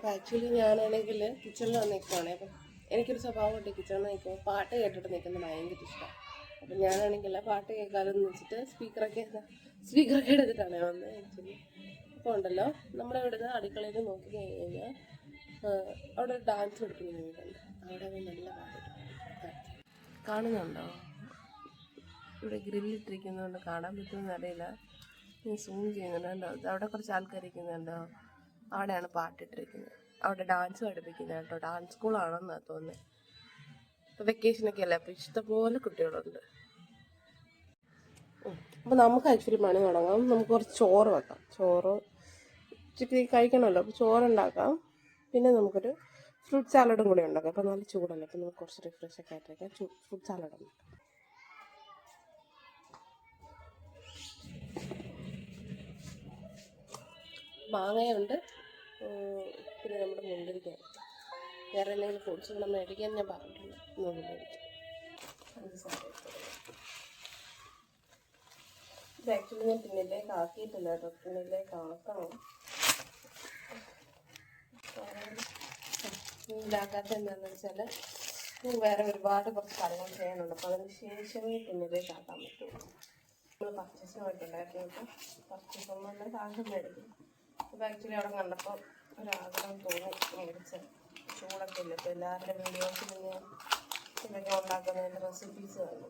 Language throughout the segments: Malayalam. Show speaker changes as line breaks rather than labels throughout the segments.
അപ്പോൾ ആക്ച്വലി ഞാനാണെങ്കിൽ കിച്ചണിൽ വന്ന് നിൽക്കുവാണേ അപ്പം എനിക്കൊരു സ്വഭാവമുണ്ട് കിച്ചണിൽ നിൽക്കുമ്പോൾ പാട്ട് കേട്ടിട്ട് നിൽക്കുന്നത് ഭയങ്കര ഇഷ്ടമാണ് അപ്പം ഞാനാണെങ്കിൽ പാട്ട് കേൾക്കാമെന്ന് വെച്ചിട്ട് സ്പീക്കറൊക്കെ സ്പീക്കറൊക്കെ എടുത്തിട്ടാണ് വന്നത് ആക്ച്വലി. അപ്പോൾ ഉണ്ടല്ലോ നമ്മുടെ ഇവിടുന്ന് അടുക്കളയിൽ നോക്കി കഴിഞ്ഞ് കഴിഞ്ഞാൽ അവിടെ ഒരു ഡാൻസ് പഠിക്കുന്ന വീടുണ്ട്. അവിടെ നല്ല പാട്ട് കാണുന്നുണ്ടോ? ഇവിടെ ഗ്രില്ലിട്ടിരിക്കുന്നതുകൊണ്ട് കാണാൻ പറ്റുമെന്ന് അറിയില്ല. സൂം ചെയ്യുന്നുണ്ടോ അവിടെ കുറച്ച് ആൾക്കാർ ഇരിക്കുന്നുണ്ടോ അവിടെയാണ് പാട്ടിട്ടിരിക്കുന്നത്. അവിടെ ഡാൻസ് പഠിപ്പിക്കുന്നത് കേട്ടോ. ഡാൻസ് സ്കൂളാണെന്നാണ് തോന്നുന്നത് ഇപ്പോൾ വെക്കേഷനൊക്കെ അല്ലേ? അപ്പോൾ ഇഷ്ടംപോലെ കുട്ടികളുണ്ട്. അപ്പോൾ നമുക്ക് ആക്ച്വലി പണി തുടങ്ങാം. നമുക്ക് കുറച്ച് ചോറ് വെക്കാം. ചോറ് ഉച്ചയ്ക്ക് കഴിക്കണമല്ലോ. അപ്പോൾ ചോറുണ്ടാക്കാം. പിന്നെ നമുക്കൊരു ഫ്രൂട്ട് സാലഡും കൂടി ഉണ്ടാക്കാം. അപ്പോൾ നല്ല ചൂടല്ലേ? അപ്പോൾ നമുക്ക് കുറച്ച് റിഫ്രഷ് ഒക്കെ ഫ്രൂട്ട് സാലഡ് ഉണ്ടാക്കാം മാങ്ങയുണ്ട്. പിന്നെ നമ്മുടെ മുന്തിരിക്ക. വേറെ എന്തെങ്കിലും ഫ്രൂട്ട്സ് കൂടെ മേടിക്കാൻ ഞാൻ പറഞ്ഞിട്ടുണ്ട്. നമുക്ക്. ഇത് ആക്ച്വലി ഞാൻ പിന്നിലേക്ക് ആക്കിയിട്ടില്ല കേട്ടോ. പിന്നിലേക്ക് ആക്കണം. ഇതിലാക്കാത്ത എന്താണെന്ന് വെച്ചാൽ വേറെ ഒരുപാട് കുറച്ച് കാര്യങ്ങൾ ചെയ്യാനുണ്ട്. അപ്പോൾ അതിന് ശേഷമേ പിന്നിലേക്ക് ആക്കാൻ പറ്റുള്ളൂ. നമ്മൾ പർച്ചേസിന് പോയിട്ടുണ്ടായിരുന്നു. പർച്ചേസ് ഒന്നും സാധനം മേടിക്കും. അപ്പോൾ ആക്ച്വലി അവിടെ കണ്ടപ്പോൾ ഒരാഗ്രഹം തോന്നി. മേടിച്ച ചൂടൊക്കെ ഇല്ല. അപ്പോൾ എല്ലാവരുടെ വീഡിയോസിൽ ഞാൻ ഇതൊക്കെ റെസിപ്പീസ് കണ്ടു.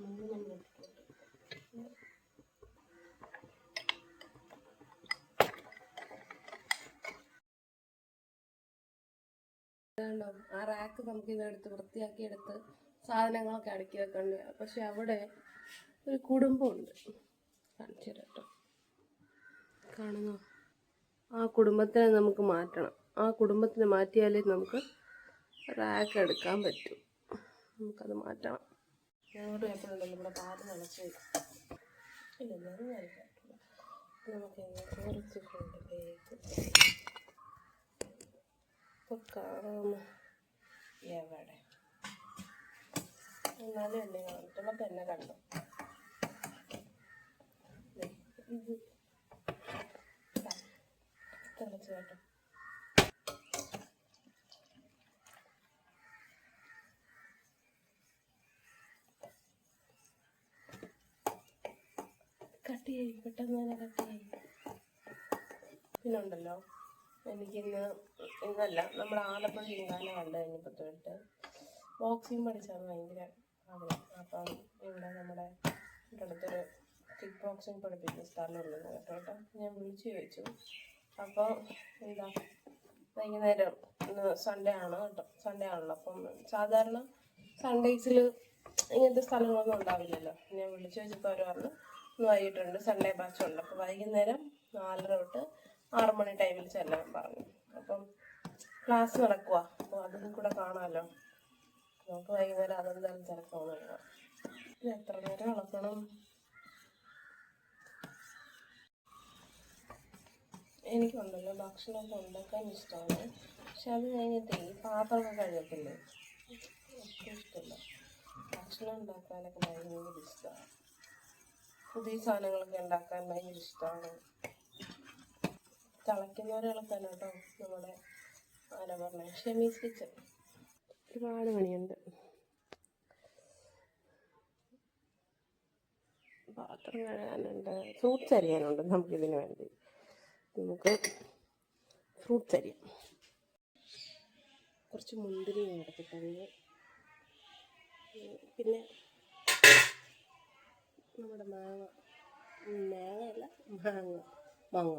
മിനിറ്റ് വേണ്ടോ ആ റാക്ക് നമുക്ക് ഇതെടുത്ത് വൃത്തിയാക്കി എടുത്ത് സാധനങ്ങളൊക്കെ അടുക്കി വെക്കണ്ട? പക്ഷെ അവിടെ ഒരു കുടുംബമുണ്ട്. കാണിച്ചു തരാം കാണുന്നോ? ആ കുടുംബത്തിനെ നമുക്ക് മാറ്റണം. ആ കുടുംബത്തിനെ മാറ്റിയാലേ നമുക്ക് റാക്ക് എടുക്കാൻ പറ്റും. നമുക്കത് മാറ്റണം. ഞങ്ങളുടെ എപ്പോഴുണ്ട് നമ്മുടെ ഇല്ല നമുക്ക് കുറച്ച് കൊണ്ടിലേക്ക് കാണാമോ എവിടെ എന്നാലും എന്നെ കാണിട്ടുള്ള കണ്ടു. ഇത്. കേട്ടോ. കട്ട് പെട്ടെന്ന് തന്നെ കട്ട് പിന്നെ ഉണ്ടല്ലോ. എനിക്കിന്ന് ഇന്നല്ല നമ്മൾ ആലപ്പുഴ ഇങ്കാല കണ്ടു കഴിഞ്ഞപ്പോൾ തൊട്ട് ബോക്സിങ് പഠിച്ചാണ് ഭയങ്കര ആഗ്രഹം. അപ്പം ഇവിടെ നമ്മുടെ ഇവിടെ അടുത്തൊരു കിക്ക് ബോക്സിങ് പഠിപ്പിക്കുന്ന സ്ഥലമുള്ളത് കേട്ടോ. ഞാൻ വിളിച്ചു ചോദിച്ചു. അപ്പോൾ എന്താ വൈകുന്നേരം സൺഡേ ആണ് കേട്ടോ. സൺഡേ ആണല്ലോ. അപ്പം സാധാരണ സൺഡേസിൽ ഇങ്ങനത്തെ സ്ഥലങ്ങളൊന്നും ഉണ്ടാവില്ലല്ലോ. ഞാൻ വിളിച്ചു ചോദിച്ചപ്പോൾ അവർ പറഞ്ഞു വൈകിട്ടുണ്ട് സൺഡേ ബാച്ചുണ്ട് അപ്പോൾ വൈകുന്നേരം നാലര തൊട്ട് ആറ് മണി ടൈമിൽ ചെല്ലാൻ പറഞ്ഞു. അപ്പം ക്ലാസ് നടക്കുക അപ്പോൾ അതും കൂടെ കാണാമല്ലോ നമുക്ക് വൈകുന്നേരം അതെന്തായാലും തിരക്കാവുന്നില്ല പിന്നെ എത്ര നേരം ഇളക്കണം എനിക്കുണ്ടല്ലോ ഭക്ഷണമൊക്കെ ഉണ്ടാക്കാൻ ഇഷ്ടമാണ് പക്ഷെ അത് കഴിഞ്ഞിട്ട് ഈ പാത്രമൊക്കെ കഴിയത്തില്ലേ ഒട്ടും ഇഷ്ടമില്ല ഭക്ഷണം ഉണ്ടാക്കാനൊക്കെ ഭയങ്കര ഇഷ്ടമാണ് പുതിയ സാധനങ്ങളൊക്കെ ഉണ്ടാക്കാൻ ഭയങ്കര ഇഷ്ടമാണ് തിളയ്ക്കുന്നവരെ ഇളക്കാൻ കേട്ടോ നമ്മുടെ ആരാ പറഞ്ഞത് ഷെമീസ് കിച്ചൺ ഒരുപാട് പണിയുണ്ട്. പാത്രം കഴുകാനുണ്ട്. ഫ്രൂട്ട്സ് അരിയാനുണ്ട് നമുക്കിതിന് വേണ്ടി. നമുക്ക് ഫ്രൂട്ട്സ് അരിയാം. കുറച്ച് മുന്തിരി എടുത്തിട്ടുണ്ട്. പിന്നെ നമ്മുടെ മാങ്ങ. മാങ്ങയല്ല മാങ്ങ. മാങ്ങ.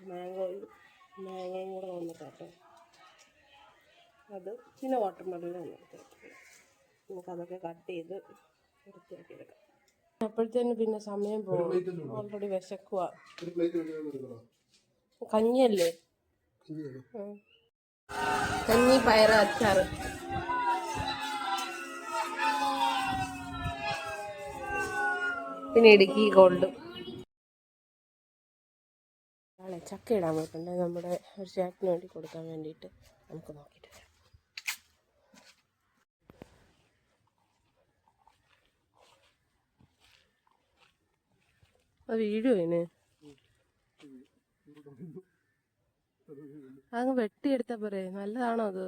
മാങ്ങോയും മാങ്ങയും കൂടെ വന്നിട്ടോ അത് പിന്നെ വാട്ടർ മെലൺ വന്നിട്ട് നമുക്കതൊക്കെ കട്ട് ചെയ്ത് വൃത്തിയാക്കി എടുക്കാം അപ്പോഴത്തേനും പിന്നെ സമയം പോകും. ഓൾറെഡി വിശക്കുക കഞ്ഞിയല്ലേ? കഞ്ഞി പയറ് അച്ചാറ് പിന്നെ ഇടുക്കി ഗോൾഡ്. ചക്ക ഇടാൻ പോയിട്ടുണ്ട്. നമ്മുടെ ഒരു ചേട്ടന് വേണ്ടി കൊടുക്കാൻ വേണ്ടിയിട്ട് നമുക്ക് നോക്കിയിട്ട് വരാം. അത് ഇതിന് അങ്ങ് വെട്ടിയെടുത്താ പോരെ. നല്ലതാണോ അത്?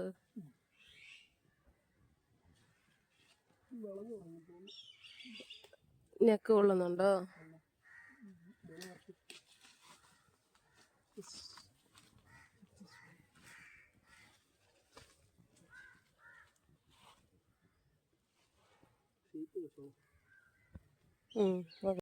ഞെക്ക് കൊള്ളുന്നുണ്ടോ? ഉം, it.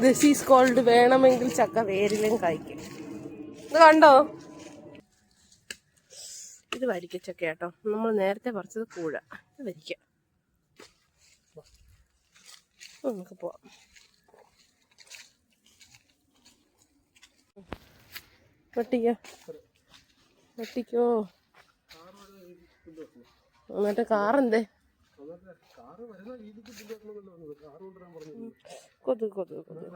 ദിസ് ഈസ് കോൾഡ് വേണമെങ്കിൽ ചക്ക വേരിലും കായ്ക്കും ഇത് കണ്ടോ ഇത് വരിക്കച്ചക്ക കേട്ടോ. നമ്മൾ നേരത്തെ പറിച്ചത് കൂഴ. ഇത് വരിക്ക. നമുക്ക് പോവാം. വെട്ടിക്കോ. വെട്ടിക്കോ. എന്നിട്ട് കാറെന്തേ? കൊതു കൊതു കൊതു